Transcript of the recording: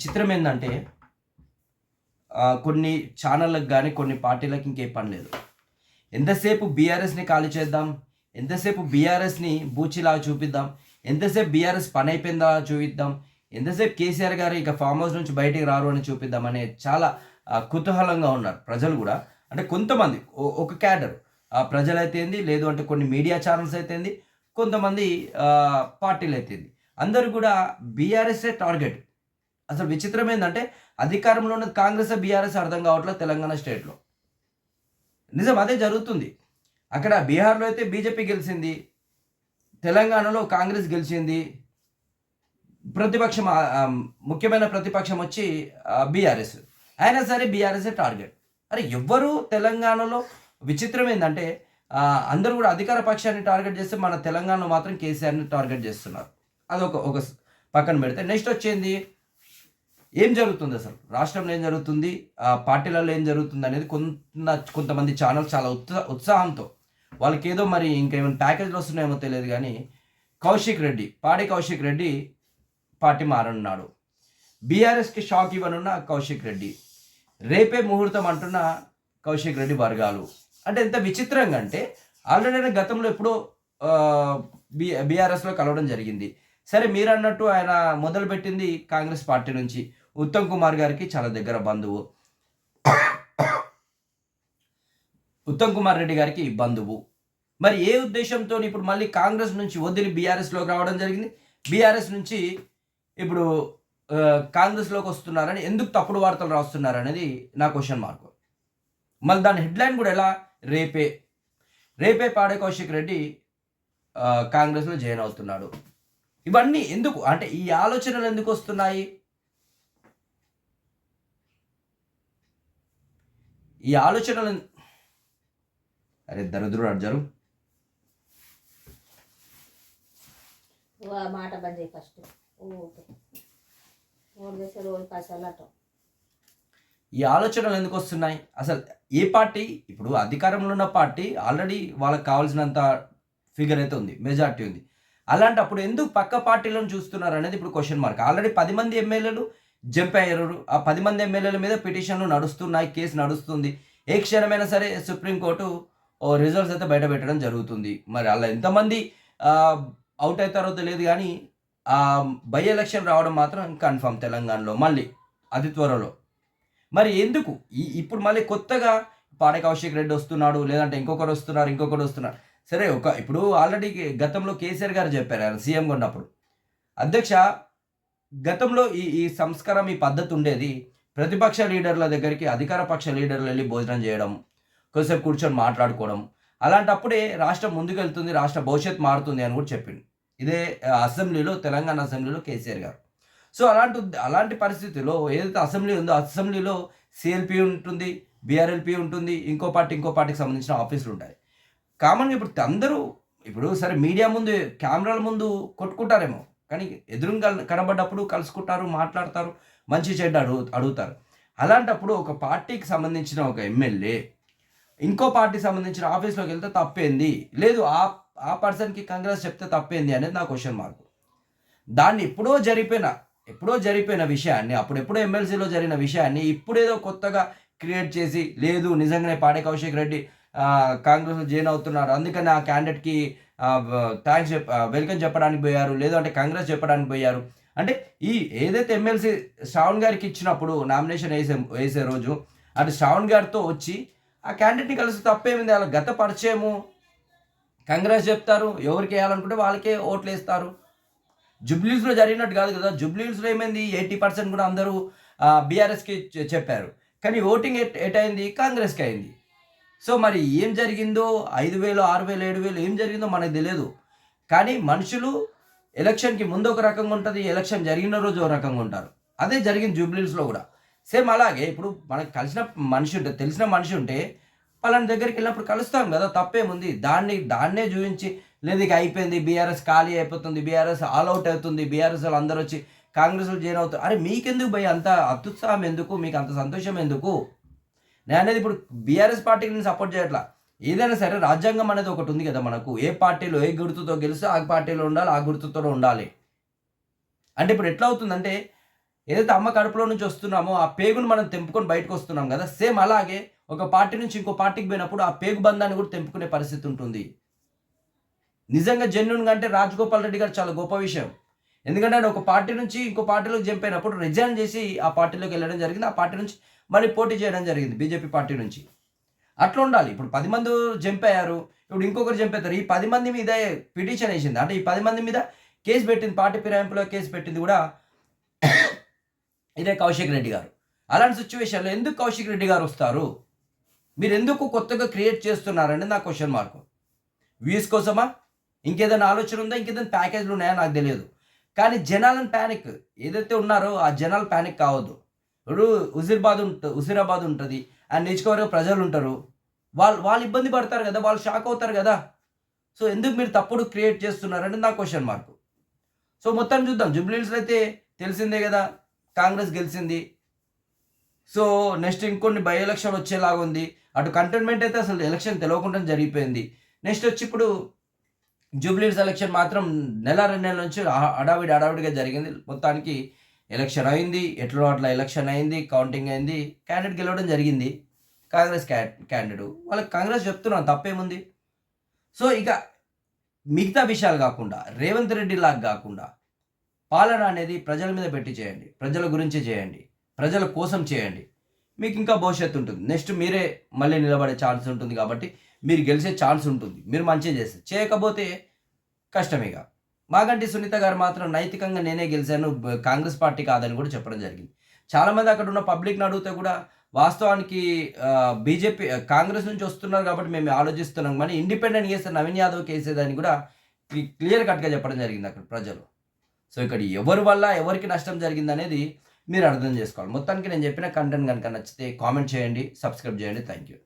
విచిత్రం ఏంటంటే కొన్ని ఛానళ్ళకు కానీ కొన్ని పార్టీలకు ఇంకేం పని లేదు. ఎంతసేపు బీఆర్ఎస్ని ఖాళీ చేద్దాం ఎంతసేపు బీఆర్ఎస్ని బూచిలాగా చూపిద్దాం ఎంతసేపు బీఆర్ఎస్ పని అయిపోయిందా చూపిద్దాం ఎంతసేపు కేసీఆర్ గారు ఇక ఫామ్ హౌస్ నుంచి బయటికి రారు అని చూపిద్దాం అనే చాలా కుతూహలంగా ఉన్నారు ప్రజలు కూడా. అంటే కొంతమంది ఓ- ఒక క్యాడర్ ఆ ప్రజలైతే లేదు అంటే కొన్ని మీడియా ఛానల్స్ అయితేంది కొంతమంది పార్టీలు అయితేంది అందరూ కూడా బీఆర్ఎస్ఏ టార్గెట్. అసలు విచిత్రం ఏంటంటే అధికారంలో ఉన్నది కాంగ్రెస్ బీఆర్ఎస్ అర్థం కావట్లేదు తెలంగాణ స్టేట్లో. నిజం అదే జరుగుతుంది. అక్కడ బీహార్లో అయితే బీజేపీ గెలిచింది తెలంగాణలో కాంగ్రెస్ గెలిచింది ప్రతిపక్షం ముఖ్యమైన ప్రతిపక్షం వచ్చి బీఆర్ఎస్. అయినా సరే బీఆర్ఎస్ టార్గెట్. అరే ఎవ్వరూ తెలంగాణలో విచిత్రం ఏంటంటే అందరూ కూడా అధికార పక్షాన్ని టార్గెట్ చేస్తే మన తెలంగాణలో మాత్రం కేసీఆర్ని టార్గెట్ చేస్తున్నారు. అదొక ఒక పక్కన పెడితే. నెక్స్ట్ వచ్చేది ఏం జరుగుతుంది అసలు? రాష్ట్రంలో ఏం జరుగుతుంది? ఆ పార్టీలలో ఏం జరుగుతుంది అనేది కొంత కొంతమంది ఛానల్స్ చాలా ఉత్సా ఉత్సాహంతో వాళ్ళకి ఏదో మరి ఇంకేమైనా ప్యాకేజ్లు వస్తున్నాయేమో తెలియదు కానీ కౌశిక్ రెడ్డి పాడి కౌశిక్ రెడ్డి పార్టీ మారనున్నాడు. బీఆర్ఎస్కి షాక్ ఇవ్వనున్న కౌశిక్ రెడ్డి. రేపే ముహూర్తం అంటున్న కౌశిక్ రెడ్డి వర్గాలు. అంటే ఎంత విచిత్రంగా అంటే ఆల్రెడీ గతంలో ఎప్పుడో బి బీఆర్ఎస్లో కలవడం జరిగింది. సరే మీరు అన్నట్టు ఆయన మొదలుపెట్టింది కాంగ్రెస్ పార్టీ నుంచి. ఉత్తమ్ కుమార్ గారికి చాలా దగ్గర బంధువు. ఉత్తమ్ కుమార్ రెడ్డి గారికి బంధువు. మరి ఏ ఉద్దేశంతో ఇప్పుడు మళ్ళీ కాంగ్రెస్ నుంచి వదిలి బీఆర్ఎస్లోకి రావడం జరిగింది? బీఆర్ఎస్ నుంచి ఇప్పుడు కాంగ్రెస్లోకి వస్తున్నారని ఎందుకు తప్పుడు వార్తలు రాస్తున్నారు అనేది నా క్వశ్చన్ మార్క్ మళ్ళీ దాని హెడ్లైన్ కూడా ఎలా? రేపే. రేపే పాడే కౌశిక్ రెడ్డి కాంగ్రెస్లో జాయిన్ అవుతున్నాడు. ఇవన్నీ ఎందుకు? అంటే ఈ ఆలోచనలు ఎందుకు వస్తున్నాయి? ఈ ఆలోచనలు అరే దరిద్రుడు ఆ మాట బంద్ చేయి ఫస్ట్ ఓకే. మూడు వేసే రోజు పైసలు అటు ఈ ఆలోచనలు ఎందుకు వస్తున్నాయి? అసలు ఏ పార్టీ? ఇప్పుడు అధికారంలో ఉన్న పార్టీ ఆల్రెడీ వాళ్ళకి కావాల్సినంత ఫిగర్ అయితే ఉంది మెజార్టీ ఉంది. అలాంటప్పుడు ఎందుకు పక్క పార్టీలను చూస్తున్నారు అనేది ఇప్పుడు క్వశ్చన్ మార్క్ ఆల్రెడీ పది మంది ఎమ్మెల్యేలు జంప్ అయ్యారు. ఆ పది మంది ఎమ్మెల్యేల మీద పిటిషన్లు నడుస్తున్నాయి కేసు నడుస్తుంది. ఏ క్షణమైనా సరే సుప్రీంకోర్టు ఓ రిజల్ట్స్ అయితే బయట పెట్టడం జరుగుతుంది. మరి అలా ఎంతమంది అవుట్ అవుతారో తెలియదు కానీ ఆ బై ఎలక్షన్ రావడం మాత్రం కన్ఫర్మ్ తెలంగాణలో మళ్ళీ అతి త్వరలో. మరి ఎందుకు? ఈ ఇప్పుడు మళ్ళీ కొత్తగా పాడే కౌశిక్ రెడ్డి వస్తున్నాడు లేదంటే ఇంకొకరు వస్తున్నారు ఇంకొకరు వస్తున్నారు. సరే ఒక ఇప్పుడు ఆల్రెడీ గతంలో కేసీఆర్ గారు చెప్పారు ఆయన సీఎంగా ఉన్నప్పుడు. అధ్యక్ష గతంలో ఈ ఈ సంస్కారం ఈ పద్ధతి ఉండేది ప్రతిపక్ష లీడర్ల దగ్గరికి అధికార పక్ష లీడర్లు వెళ్ళి భోజనం చేయడం కొద్దిసేపు కూర్చొని మాట్లాడుకోవడం. అలాంటప్పుడే రాష్ట్రం ముందుకెళ్తుంది రాష్ట్ర భవిష్యత్ మారుతుంది అని కూడా చెప్పింది ఇదే అసెంబ్లీలో తెలంగాణ అసెంబ్లీలో కేసీఆర్ గారు. సో అలాంటి అలాంటి పరిస్థితిలో ఏదైతే అసెంబ్లీ ఉందో అసెంబ్లీలో సిఎల్పి ఉంటుంది బీఆర్ఎల్పి ఉంటుంది ఇంకో పార్టీ ఇంకో పార్టీకి సంబంధించిన ఆఫీసులు ఉంటాయి. కామన్గా ఇప్పుడు అందరూ ఇప్పుడు సరే మీడియా ముందు కెమెరాల ముందు కొట్టుకుంటారేమో. కానీ ఎదురుగా కనబడ్డప్పుడు కలుసుకుంటారు మాట్లాడతారు మంచి చెడ్డ అడుగు అడుగుతారు. అలాంటప్పుడు ఒక పార్టీకి సంబంధించిన ఒక ఎమ్మెల్యే ఇంకో పార్టీ సంబంధించిన ఆఫీస్లోకి వెళ్తే తప్పేంది? లేదు ఆ ఆ పర్సన్కి కాంగ్రెస్ చెప్తే తప్పేంది అనేది నా క్వశ్చన్ మార్క్. దాన్ని ఎప్పుడో జరిపిన ఎప్పుడో జరిపిన విషయాన్ని అప్పుడెప్పుడో ఎమ్మెల్సీలో జరిగిన విషయాన్ని ఇప్పుడేదో కొత్తగా క్రియేట్ చేసి లేదు నిజంగానే పాడే కౌశిక్ రెడ్డి కాంగ్రెస్లో జాయిన్ అవుతున్నారు. అందుకని ఆ క్యాండిడేట్కి థ్యాంక్స్ చెప్ వెల్కమ్ చెప్పడానికి పోయారు. లేదంటే కాంగ్రెస్ చెప్పడానికి పోయారు. అంటే ఈ ఏదైతే ఎమ్మెల్సీ శ్రావణ్ గారికి ఇచ్చినప్పుడు నామినేషన్ వేసే వేసే రోజు అటు శ్రావణ్ గారితో వచ్చి ఆ క్యాండిడేట్ని కలిసి తప్పేమింది? అలా గత పరిచయము. కాంగ్రెస్ చెప్తారు. ఎవరికి వేయాలనుకుంటే వాళ్ళకే ఓట్లు వేస్తారు. జుబ్లీస్లో జరిగినట్టు కాదు కదా. జుబ్లీస్లో ఏమైంది? ఎయిటీ పర్సెంట్ కూడా అందరూ బీఆర్ఎస్కి చెప్పారు. కానీ ఓటింగ్ ఎట్ ఎట్ అయింది కాంగ్రెస్కి అయింది. సో మరి ఏం జరిగిందో ఐదు వేలు ఆరు వేలు ఏడు వేలు ఏం జరిగిందో మనకు తెలియదు. కానీ మనుషులు ఎలక్షన్కి ముందు ఒక రకంగా ఉంటుంది ఎలక్షన్ జరిగిన రోజు ఒక రకంగా ఉంటారు. అదే జరిగింది జూబ్లీస్లో కూడా. సేమ్ అలాగే ఇప్పుడు మనకు కలిసిన మనిషి ఉంటే తెలిసిన మనిషి ఉంటే పలానా దగ్గరికి వెళ్ళినప్పుడు కలుస్తాం కదా తప్పేముంది? దాన్ని దాన్నే చూపించి లేదు ఇక అయిపోయింది బీఆర్ఎస్ ఖాళీ అయిపోతుంది బీఆర్ఎస్ ఆల్ అవుట్ అవుతుంది బీఆర్ఎస్ అందరూ వచ్చి కాంగ్రెస్లో జాయిన్ అవుతారు. అరే మీకెందుకు భయ అంత అత్యుత్సాహం ఎందుకు? మీకు అంత సంతోషం ఎందుకు? నేను అనేది ఇప్పుడు బీఆర్ఎస్ పార్టీకి నేను సపోర్ట్ చేయట్లా. ఏదైనా సరే రాజ్యాంగం అనేది ఒకటి ఉంది కదా మనకు. ఏ పార్టీలో ఏ గుర్తుతో గెలిస్తే ఆ పార్టీలో ఉండాలి ఆ గుర్తుతో ఉండాలి. అంటే ఇప్పుడు ఎట్లా అవుతుందంటే ఏదైతే అమ్మ కడుపులో నుంచి వస్తున్నామో ఆ పేగును మనం తెంపుకొని బయటకు వస్తున్నాం కదా సేమ్ అలాగే ఒక పార్టీ నుంచి ఇంకో పార్టీకి పోయినప్పుడు ఆ పేగు బంధాన్ని కూడా తెంపుకునే పరిస్థితి ఉంటుంది. నిజంగా జెన్యున్గా అంటే రాజగోపాల్ రెడ్డి గారు చాలా గొప్ప విషయం. ఎందుకంటే ఆయన ఒక పార్టీ నుంచి ఇంకో పార్టీలోకి జంప్ అయినప్పుడు రిజైన్ చేసి ఆ పార్టీలోకి వెళ్ళడం జరిగింది. ఆ పార్టీ నుంచి మళ్ళీ పోటీ చేయడం జరిగింది బీజేపీ పార్టీ నుంచి. అట్లా ఉండాలి. ఇప్పుడు పది మంది జంప్ అయ్యారు ఇప్పుడు ఇంకొకరు జంప్ అవుతారు ఈ పది మంది మీద పిటిషన్ వేసింది. అంటే ఈ పది మంది మీద కేసు పెట్టింది. పార్టీ ఫిరాయింపులో కేసు పెట్టింది కూడా ఇదే కౌశిక్ రెడ్డి గారు. అలాంటి సిచ్యువేషన్లో ఎందుకు కౌశిక్ రెడ్డి గారు వస్తారు? మీరు ఎందుకు కొత్తగా క్రియేట్ చేస్తున్నారండి నా క్వశ్చన్ మార్క్ వ్యూస్ కోసమా? ఇంకేదైనా ఆలోచన ఉందా? ఇంకేదైనా ప్యాకేజ్లు ఉన్నాయా? నాకు తెలియదు. కానీ జనాలను ప్యానిక్ ఏదైతే ఉన్నారో ఆ జనాలు ప్యానిక్ కావద్దు. ఇప్పుడు ఉజిర్బాద్ ఉంట ఉసిరాబాద్ ఉంటుంది. అండ్ నియోజకవర్గ ప్రజలు ఉంటారు. వాళ్ళు వాళ్ళు ఇబ్బంది పడతారు కదా వాళ్ళు షాక్ అవుతారు కదా. సో ఎందుకు మీరు తప్పుడు క్రియేట్ చేస్తున్నారంటే నా క్వశ్చన్ మార్క్. సో మొత్తం చూద్దాం. జూబ్లీహిల్స్లో అయితే తెలిసిందే కదా కాంగ్రెస్ గెలిచింది సో నెక్స్ట్ ఇంకొన్ని బై ఎలక్షన్ వచ్చేలాగా ఉంది. అటు కంటోన్మెంట్ అయితే అసలు ఎలక్షన్ తెలవకుండా జరిగిపోయింది. నెక్స్ట్ వచ్చి ఇప్పుడు జూబ్లీహిల్స్ ఎలక్షన్ మాత్రం నెల రెండు నెలల నుంచి అడావిడి హడావిడి హడావిడిగా జరిగింది. మొత్తానికి ఎలక్షన్ అయింది ఎట్లా అట్లా ఎలక్షన్ అయింది కౌంటింగ్ అయింది క్యాండిడేట్ గెలవడం జరిగింది. కాంగ్రెస్ క్యా క్యాండిడేట్ వాళ్ళకి కాంగ్రెస్ చెప్తున్నాను తప్పేముంది? సో ఇక మిగతా విషయాలు కాకుండా రేవంత్ రెడ్డి లాగా కాకుండా పాలన అనేది ప్రజల మీద పెట్టి చేయండి. ప్రజల గురించి చేయండి. ప్రజల కోసం చేయండి. మీకు ఇంకా భవిష్యత్తు ఉంటుంది. నెక్స్ట్ మీరే మళ్ళీ నిలబడే ఛాన్స్ ఉంటుంది కాబట్టి మీరు గెలిచే ఛాన్స్ ఉంటుంది. మీరు మంచిగా చేస్తే. చేయకపోతే కష్టమేగా మాగంటి సునీత గారు మాత్రం నైతికంగా నేనే గెలిచాను కాంగ్రెస్ పార్టీ కాదని కూడా చెప్పడం జరిగింది. చాలామంది అక్కడ ఉన్న పబ్లిక్ని అడిగితే కూడా వాస్తవానికి బీజేపీ కాంగ్రెస్ నుంచి వస్తున్నారు కాబట్టి మేము ఆలోచిస్తున్నాం. కానీ ఇండిపెండెంట్ చేస్తే నవీన్ యాదవ్ కేసేదని కూడా క్లియర్ కట్గా చెప్పడం జరిగింది అక్కడ ప్రజలు. సో ఇక్కడ ఎవరి వల్ల ఎవరికి నష్టం జరిగింది అనేది మీరు అర్థం చేసుకోవాలి. మొత్తానికి నేను చెప్పిన కంటెంట్ కనుక నచ్చితే కామెంట్ చేయండి సబ్స్క్రైబ్ చేయండి. Thank you